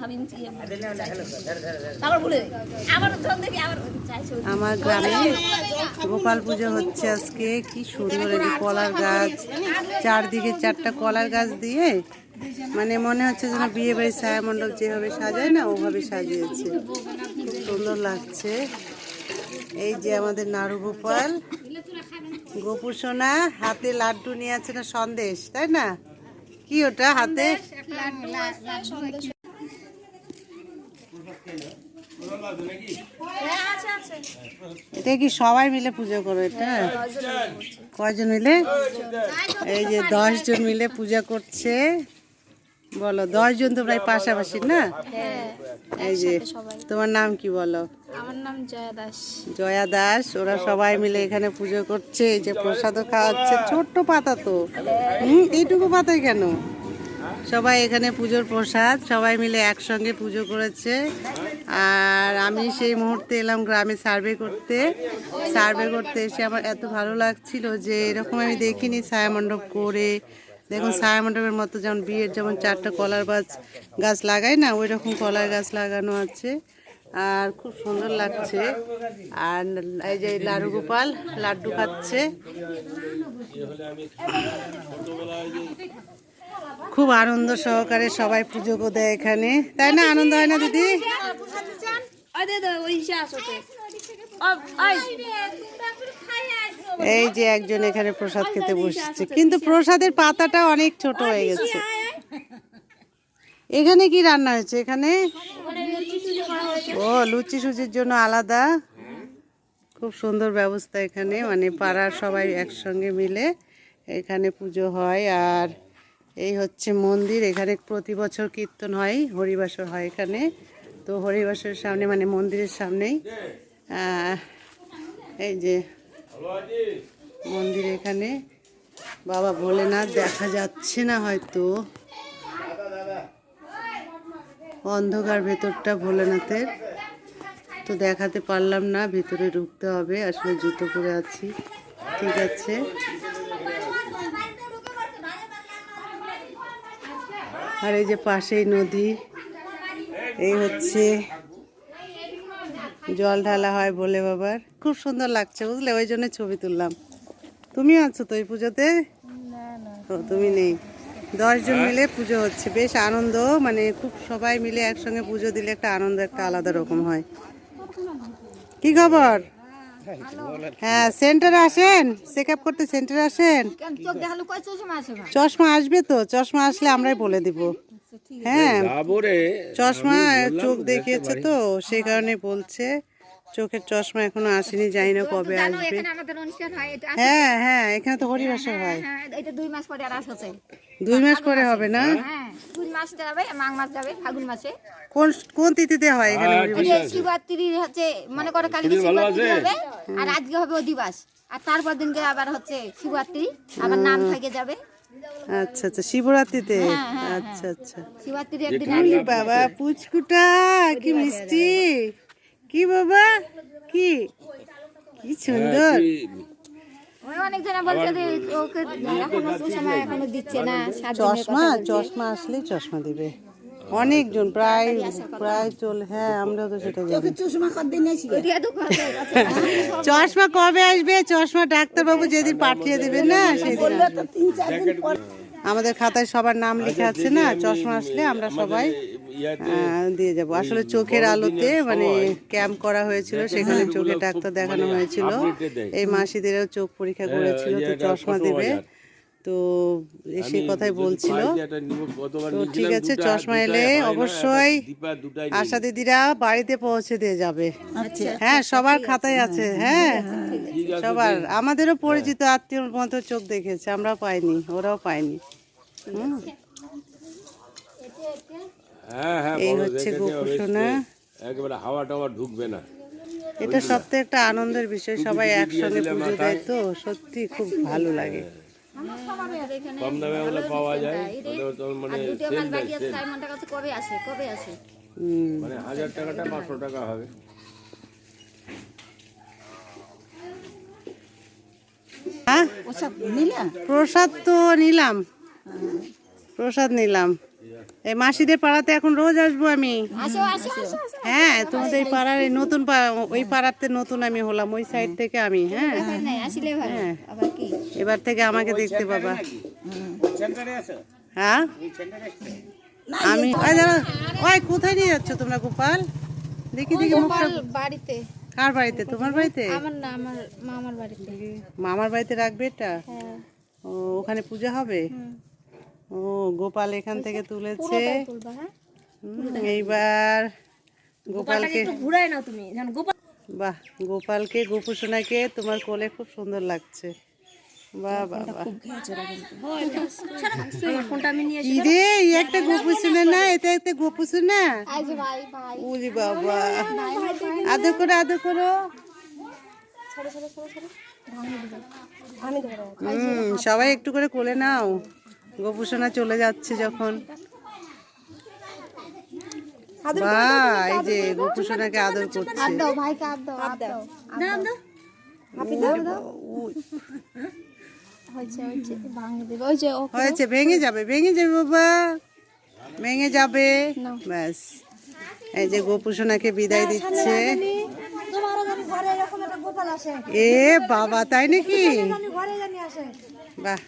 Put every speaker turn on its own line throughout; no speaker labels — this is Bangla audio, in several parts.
ভাবিনি যে ভুলে আবার দেখি আবার
আমার গ্রামে গোপাল পুজো হচ্ছে আজকে কি সুন্দর এই কলার গাছ। চারদিকে চারটা কলার গাছ দিয়ে মানে মনে হচ্ছে যেন বিয়ে বাড়ির ছায়া মণ্ডপ যেভাবে সাজায় না ওভাবে সাজিয়েছে। খুব সুন্দর লাগছে। এই যে আমাদের নাড়ু গোপাল। গোপু সোনা হাতে লাড্ডু নিয়ে আছে না সন্দেশ তাই না? কি ওটা হাতে। এটা কি সবাই মিলে পুজো করো এটা? কয়জন মিলে? এই যে দশ জন মিলে পূজা করছে। বলো দশ জন তোমরা এই পাশাপাশি না?
হ্যাঁ
এই যে তোমার নাম কি বলো?
আমার নাম জয়া দাস।
জয়া দাস ওরা সবাই মিলে এখানে পুজো করছে। এই যে প্রসাদও খাওয়াচ্ছে। ছোট্ট পাতা তো। হুম এইটুকু পাতায় কেন? সবাই এখানে পুজোর প্রসাদ, সবাই মিলে একসঙ্গে পুজো করেছে। আর আমি সেই মুহূর্তে এলাম গ্রামে সার্ভে করতে। সার্ভে করতে এসে আমার এত ভালো লাগছিল যে এরকম আমি দেখিনি ছায়া মণ্ডপ করে। দেখুন, ছায়া মণ্ডপের মতো যেমন বিয়ের যেমন চারটা কলার গাছ গাছ লাগায় না ওই রকম কলার গাছ লাগানো আছে। আর খুব সুন্দর লাগছে। আর এই যে লাড়ু গোপাল, লাড্ডু খাচ্ছে। খুব আনন্দ সহকারে সবাই পুজো দেয় এখানে। তাই না? আনন্দ হয় না দিদি। এই যে একজন এখানে প্রসাদ খেতে বসছে। কিন্তু প্রসাদের পাতাটা অনেক ছোট হয়ে গেছে। এখানে কি রান্না হয়েছে এখানে? ও লুচি সুচির জন্য আলাদা। খুব সুন্দর ব্যবস্থা এখানে। মানে পাড়ার সবাই একসঙ্গে মিলে এখানে পুজো হয়। আর এই হচ্ছে মন্দির, এখানে প্রতি বছর কীর্তন হয়, হরিবাসর হয় এখানে। তো হরিবাসরের সামনে মানে মন্দিরের সামনেই এই যে মন্দির এখানে। বাবা ভোলেনাথ দেখা যাচ্ছে না হয়তো। অন্ধকার ভেতরটা ভোলেনাথের। তো দেখাতে পারলাম না, ভেতরে ঢুকতে হবে, আসলে জুতো পরে আছি। ঠিক আছে। আর এই যে পাশেই নদী, এই হচ্ছে জল ঢালা হয় বলে বাবার। খুব সুন্দর লাগছে বুঝলে, ওই জন্য ছবি তুললাম। তুমি আছো তো এই পুজোতে? ও, তুমি নেই। দশজন মিলে পুজো হচ্ছে, বেশ আনন্দ। মানে খুব সবাই মিলে একসঙ্গে পুজো দিলে একটা আনন্দ, একটা আলাদা রকম হয়। কি খবর? হ্যাঁ সেন্টার আসেন চেক আপ করতে সেন্টারে আসেন।
চোখ দেখাল? কয় চশমা
চশমা আসবে তো চশমা আসলে আমরাই বলে দিব। হ্যাঁ চশমা চোখ দেখিয়েছে তো সেই কারণে বলছে। চোখের চশমা এখনও আসেনি জানি না কবে আসবে।
এখানে আমাদের অনুষ্ঠান হয় এটা
হ্যাঁ হ্যাঁ এখানে তো হরিবাসর হয়
হ্যাঁ। দুই মাস পরে আর আসছে
দুই মাস পরে হবে না?
হ্যাঁ দুই মাস যাবে মাঘ মাস যাবে ফাগুন মাসে।
কোন কোন তিথিতে হয় এখানে
শিবরাত্রি হচ্ছে মনে করো কালকে শিবরাত্রি হবে আর আজকে হবে অধিবাস। আর তারপর দিনকে আবার হচ্ছে শিবরাত্রি আবার নাম থেকে যাবে।
আচ্ছা আচ্ছা শিবরাত্রিতে?
হ্যাঁ,
আচ্ছা আচ্ছা।
শিবরাত্রি একদিন
উই বাবা পুচকুটা কি মিষ্টি। কি বাবা? কি? কি সুন্দর।
ওই অনেক জনা বলছে যে ওকে এখনও সময় এখনও দিচ্ছে না
চশমা চশমা আসলেই চশমা দিবে। অনেকজন প্রায় প্রায় চল হ্যাঁ আমরাও তো সেটা। চশমা কবে আসবে? চশমা ডাক্তারবাবু যেদিন পাঠিয়ে দেবেন না সেদিন আমাদের খাতায় সবার নাম লেখা আছে না চশমা আসলে আমরা সবাই দিয়ে যাব। আসলে চোখের আলোতে মানে ক্যাম্প করা হয়েছিল সেখানে চোখে ডাক্তার দেখানো হয়েছিল। এই মাসিদেরও চোখ পরীক্ষা করেছিল তো চশমা দেবে। তো সেই কথাই বলছিল। তো ঠিক আছে চশমা এলে অবশ্যই আশা দিদিরা বাড়িতে পৌঁছে দিয়ে যাবে। হ্যাঁ সবার খাতায় আছে হ্যাঁ সবার আমাদেরও পরিচিত আত্মীয়র মতো চোখ দেখেছে আমরা পাইনি ওরাও পায়নি হুম।
হ্যাঁ হ্যাঁ
এই হচ্ছে গোপুসোনা
একেবারে হাওয়া টাওয়া ঢুকবে না।
এটা সবথেকে একটা আনন্দের বিষয় সবাই একসঙ্গে পুজো দেয় তো সত্যি খুব ভালো লাগে।
কম দামে ওগুলো পাওয়া যায় মানে
কবে আসে কবে আসে?
মানে হাজার টাকাটা পাঁচশো টাকা হবে।
হ্যাঁ? প্রসাদ তো নিলাম। প্রসাদ নিলাম। এই মাসিদের পাড়াতে এখন রোজ আসব আমি।
আসো আসো আসো আসো।
হ্যাঁ তোমাদের এই পাড়ার এই নতুন পাড়া- ওই পাড়াতে নতুন আমি হলাম ওই সাইড থেকে আমি হ্যাঁ।
ব্যাপার নাই আসলে ভালো। আবার কি?
এবার থেকে আমাকে দেখতে পাবা। হ্যাঁ। আমি ওই কোথায় নিয়ে যাচ্ছ তোমরা গোপাল? দেখি দেখি
বাড়িতে।
কার বাড়িতে? তোমার বাড়িতে?
আমার না আমার মামার বাড়িতে।
মামার বাড়িতে রাখবে এটা?
হ্যাঁ।
ও ওখানে পূজা হবে? ও গোপাল এখান থেকে তুলেছে।
তুলবা হ্যাঁ?
এইবার গোপালকে
ঘুরাই না তুমি গোপাল
বাহ গোপালকে গোপুসোনাকে তোমার কোলে খুব সুন্দর লাগছে। বাহ বাহ বাহ।
কোনটা আমি নিয়ে
এই একটা গোপুসোনা না এটা একটা গোপুসোনা?
আজ ভাই ভাই।
উলি বাবা। আদর করো আদর করো। হুম সবাই একটু করে কোলে নাও। গোপুসোনা চলে যাচ্ছে যখন। বাহ এই যে গোপুসোনাকে আদর করছে।
হাত দাও। ভাইকে হাত দাও। হাত দাও দাও। দাও।
উই,
হয়েছে ভাঙে দেবে। ওই যে ও
হয়েছে ভেঙে যাবে ভেঙে যাবে বাবা। ভেঙে যাবে। ব্যাস। এই যে গোপুসোনাকে বিদায় দিচ্ছে। এ বাবা তাই নাকি? বাহ।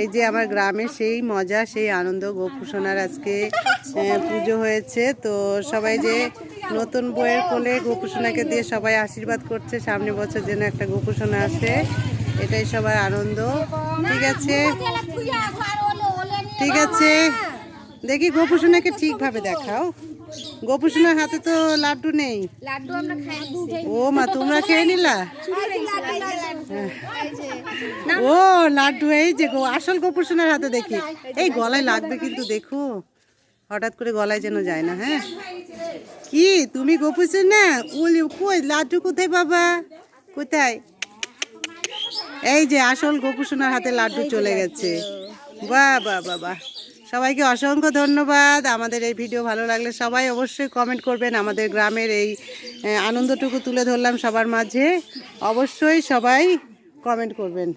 এই যে আমার গ্রামে সেই মজা, সেই আনন্দ, গোপুসোনার আজকে পুজো হয়েছে। তো সবাই যে নতুন বইয়ের কোলে গোপুসোনাকে দিয়ে সবাই আশীর্বাদ করছে, সামনে বছর যেন একটা গোপুসোনা আসে, এটাই সবার আনন্দ। ঠিক আছে? ঠিক আছে? দেখি গোপুসোনাকে ঠিকভাবে দেখাও। গোপুসোনার হাতে তো লাড্ডু নেই।
লাড্ডু আমরা খাই
ও মা তোমরা খেয়ে নিলা? ও লাড্ডু এই যে গো আসল গোপুসোনার হাতে দেখি। এই গলায় লাগবে কিন্তু দেখো। হঠাৎ করে গলায় যেন যায় না হ্যাঁ? কি তুমি গোপুসোনা? উলি কই লাড্ডু কোথায় বাবা? কোথায়? এই যে আসল গোপুসোনার হাতে লাড্ডু চলে গেছে। বাহ বাহ বাহ। সবাইকে অসংখ্য ধন্যবাদ। আমাদের এই ভিডিও ভালো লাগলে সবাই অবশ্যই কমেন্ট করবেন। আমাদের গ্রামের এই আনন্দটুকু তুলে ধরলাম সবার মাঝে। অবশ্যই সবাই কমেন্ট করবেন।